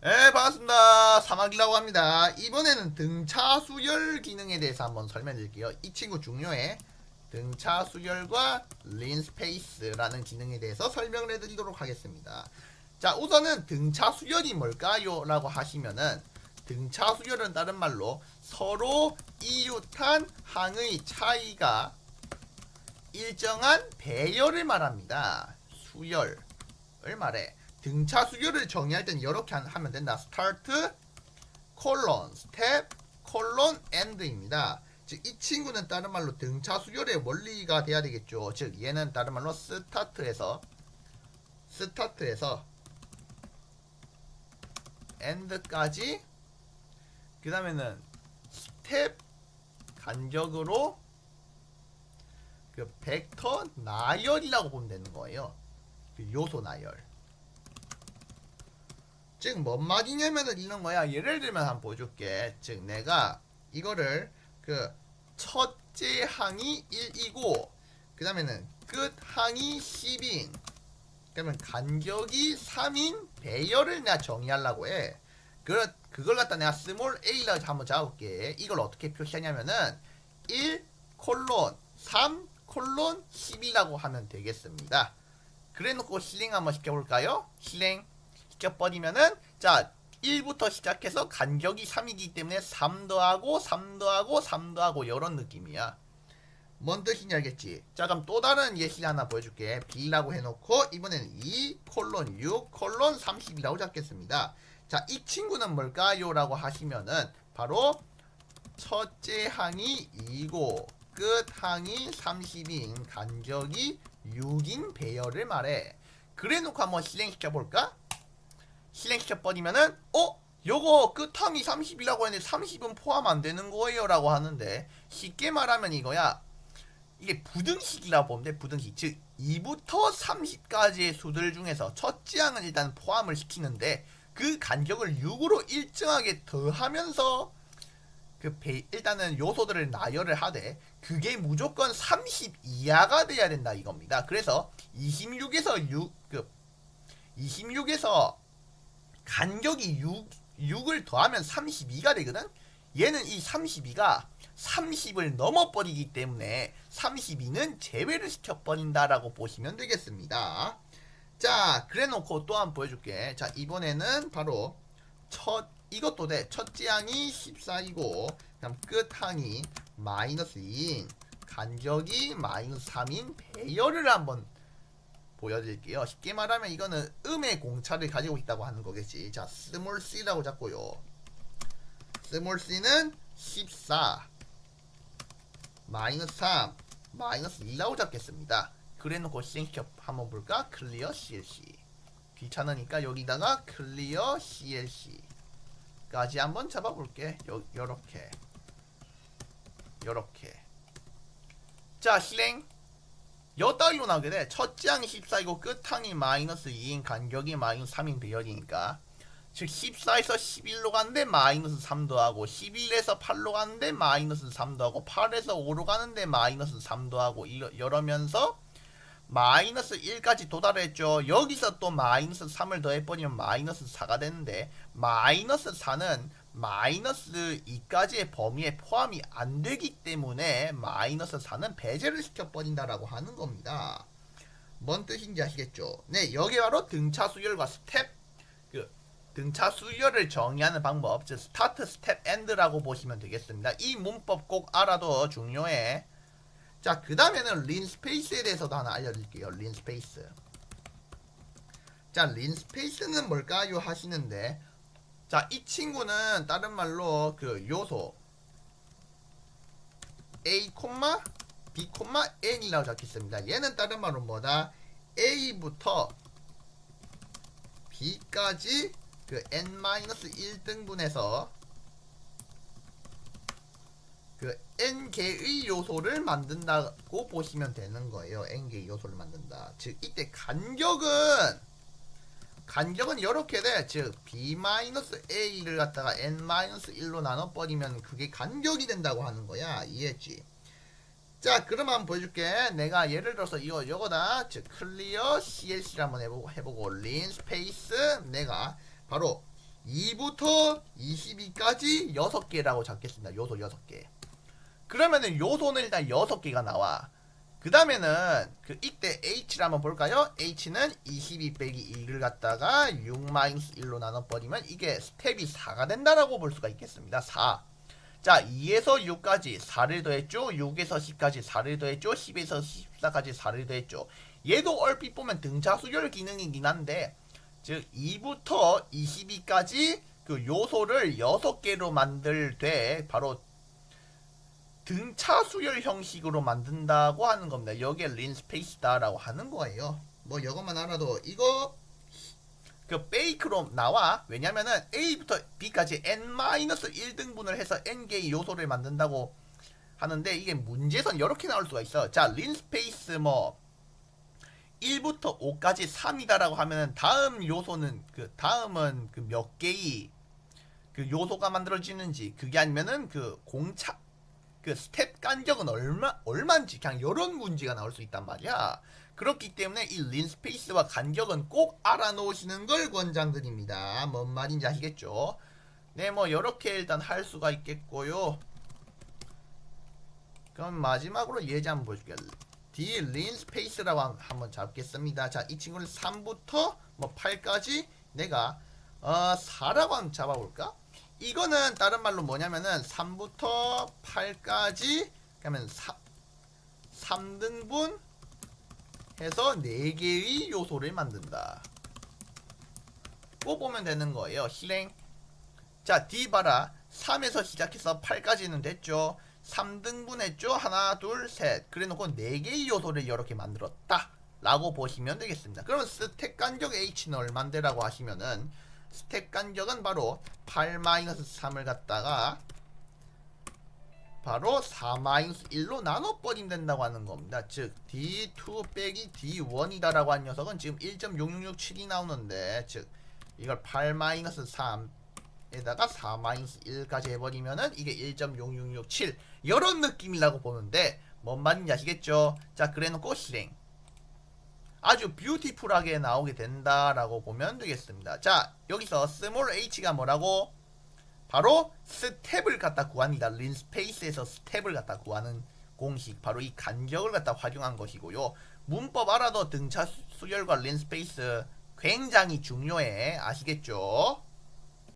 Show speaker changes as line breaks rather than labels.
네, 반갑습니다. 사막이라고 합니다. 이번에는 등차 수열 기능에 대해서 한번 설명드릴게요. 이 친구 중요해. 등차 수열과 린 스페이스라는 기능에 대해서 설명을 해 드리도록 하겠습니다. 자, 우선은 등차 수열이 뭘까요? 라고 하시면은 등차 수열은 다른 말로 서로 이웃한 항의 차이가 일정한 배열을 말합니다. 수열을 말해. 등차 수열을 정의할 때는 이렇게 한- 하면 된다. 스타트 콜론 스텝 콜론 엔드입니다. 즉 이 친구는 다른 말로 등차 수열의 원리가 돼야 되겠죠. 즉 얘는 다른 말로 스타트에서 스타트에서 엔드까지 그 다음에는 스텝 간격으로 그 벡터 나열이라고 보면 되는 거예요. 그 요소 나열. 즉, 뭔 말이냐면은 이런 거야. 예를 들면 한번 보여줄게. 즉, 내가 이거를 그 첫째 항이 1이고, 그 다음에는 끝 항이 10인, 그러면 간격이 3인 배열을 내가 정의하려고 해. 그, 그걸 갖다 내가 스몰 a라고 한번 잡을게. 이걸 어떻게 표시하냐면은 1 콜론 3 콜론 10이라고 하면 되겠습니다. 그래 놓고 실행 한번 시켜볼까요? 실행 시켜버리면은 자 1부터 시작해서 간격이 3이기 때문에 3 더하고 3 더하고 3 더하고 이런 느낌이야. 뭔 뜻인지 알겠지? 자 그럼 또 다른 예시 하나 보여줄게. B라고 해놓고 이번에는 2 콜론 6 콜론 30이라고 잡겠습니다. 자 이 친구는 뭘까요? 라고 하시면은 바로 첫째 항이 2고 끝 항이 30인 간격이 6인 배열을 말해. 그래 놓고 한번 실행시켜 볼까? 실행시켜 버리면은 어? 요거 끝항이 30이라고 했는데 30은 포함 안 되는 거예요 라고 하는데 쉽게 말하면 이거야 이게 부등식이라고 보면 돼 부등식 즉 2부터 30까지의 수들 중에서 첫째 항은 일단 포함을 시키는데 그 간격을 6으로 일정하게 더하면서 그 배, 일단은 요소들을 나열을 하되 그게 무조건 30 이하가 돼야 된다 이겁니다. 그래서 26에서 6, 그 26에서 간격이 6, 6을 더하면 32가 되거든? 얘는 이 32가 30을 넘어버리기 때문에 32는 제외를 시켜버린다라고 보시면 되겠습니다. 자, 그래 놓고 또 한 번 보여줄게. 자, 이번에는 바로 첫, 이것도 돼. 첫째 항이 14이고, 그다음 끝 항이 마이너스 2인, 간격이 마이너스 3인 배열을 한번 보여드릴게요. 쉽게 말하면 이거는 음의 공차를 가지고 있다고 하는 거겠지. 자, 스몰 c라고 잡고요. 스몰 c는 14, 마이너스 3, 마이너스 2라고 잡겠습니다. 그래 놓고 실행시켜 한번 볼까? 클리어 CLC. 귀찮으니까 여기다가 클리어 CLC. 까지 한번 잡아볼게. 요, 요렇게. 요렇게. 자, 실행. 여 따위로 나오게 돼. 첫째 항이 14이고 끝항이 마이너스 2인 간격이 마이너스 3인 배열이니까. 즉 14에서 11로 가는데 마이너스 3 더하고 11에서 8로 가는데 마이너스 3 더하고 8에서 5로 가는데 마이너스 3 더하고 이러, 이러면서 마이너스 1까지 도달했죠. 여기서 또 마이너스 3을 더해버리면 마이너스 4가 되는데 마이너스 4는 마이너스 2까지의 범위에 포함이 안 되기 때문에 마이너스 4는 배제를 시켜버린다라고 하는 겁니다. 뭔 뜻인지 아시겠죠? 네, 여기 바로 등차 수열과 스텝 그 등차 수열을 정의하는 방법, 즉 스타트, 스텝, 엔드라고 보시면 되겠습니다. 이 문법 꼭 알아도 중요해. 자, 그 다음에는 린 스페이스에 대해서도 하나 알려드릴게요. 린 스페이스. 자, 린 스페이스는 뭘까요? 하시는데, 자, 이 친구는 다른 말로 그 요소 A, B, N이라고 적혀있습니다. 얘는 다른 말로 뭐다? A부터 B까지 그 N-1등분해서 그 n 개의 요소를 만든다고 보시면 되는 거예요. n 개의 요소를 만든다. 즉 이때 간격은 간격은 이렇게 돼. 즉 b-a를 갖다가 n-1로 나눠 버리면 그게 간격이 된다고 하는 거야. 이해했지? 자, 그럼 한번 보여줄게. 내가 예를 들어서 이거 이거다. 즉 클리어 CLC를 한번 해보고 해보고 린 스페이스 내가 바로 2부터 22까지 6개라고 잡겠습니다. 요소 6개. 그러면은 요소는 일단 6개가 나와. 그 다음에는 그 이때 H를 한번 볼까요? H는 22 빼기 1을 갖다가 6-1로 나눠버리면 이게 스텝이 4가 된다라고 볼 수가 있겠습니다. 4. 자, 2에서 6까지 4를 더했죠. 6에서 10까지 4를 더했죠. 10에서 14까지 4를 더했죠. 얘도 얼핏 보면 등차수열 기능이긴 한데 즉 2부터 22까지 그 요소를 6개로 만들 때 바로 등차 수열 형식으로 만든다고 하는 겁니다. 여기에 린 스페이스다라고 하는 거예요. 뭐 이것만 알아도 이거 그 베이크로 나와. 왜냐면은 A부터 B까지 n-1등분을 해서 n개의 요소를 만든다고 하는데 이게 문제선 이렇게 나올 수가 있어. 자, 린 스페이스 뭐 1부터 5까지 3이다라고 하면은 다음 요소는 그 다음은 그 몇 개의 그 요소가 만들어지는지 그게 아니면은 그 공차 그 스텝 간격은 얼마 얼마인지 그냥 이런 문제가 나올 수 있단 말이야. 그렇기 때문에 이 린 스페이스와 간격은 꼭 알아놓으시는 걸 권장드립니다. 뭔 말인지 아시겠죠? 네, 뭐 이렇게 일단 할 수가 있겠고요. 그럼 마지막으로 예제 한번 보여줄게요. D 린 스페이스라고 한- 한번 잡겠습니다. 자, 이 친구를 3부터 뭐 8까지 내가 어 4라고 한번 잡아볼까? 이거는 다른 말로 뭐냐면은 3부터 8까지 그러면 3, 3등분 해서 4개의 요소를 만든다. 고 보면 되는 거예요. 실행. 자, D 봐라. 3에서 시작해서 8까지는 됐죠. 3등분 했죠. 하나, 둘, 셋. 그래 놓고 4개의 요소를 이렇게 만들었다. 라고 보시면 되겠습니다. 그러면 스택 간격 H는 얼만데라고 하시면은 스택 간격은 바로 8-3을 갖다가 바로 4-1로 나눠버리면 된다고 하는 겁니다. 즉 D2 빼기 D1이다 라고 한 녀석은 지금 1.6667이 나오는데 즉 이걸 8-3 에다가 4-1까지 해버리면은 이게 1.6667 이런 느낌이라고 보는데 뭔 말인지 아시겠죠? 자 그래놓고 실행 아주 뷰티풀하게 나오게 된다라고 보면 되겠습니다. 자 여기서 스몰 h가 뭐라고? 바로 스텝을 갖다 구합니다. 린 스페이스에서 스텝을 갖다 구하는 공식 바로 이 간격을 갖다 활용한 것이고요. 문법 알아도 등차 수- 수열과 린 스페이스 굉장히 중요해 아시겠죠?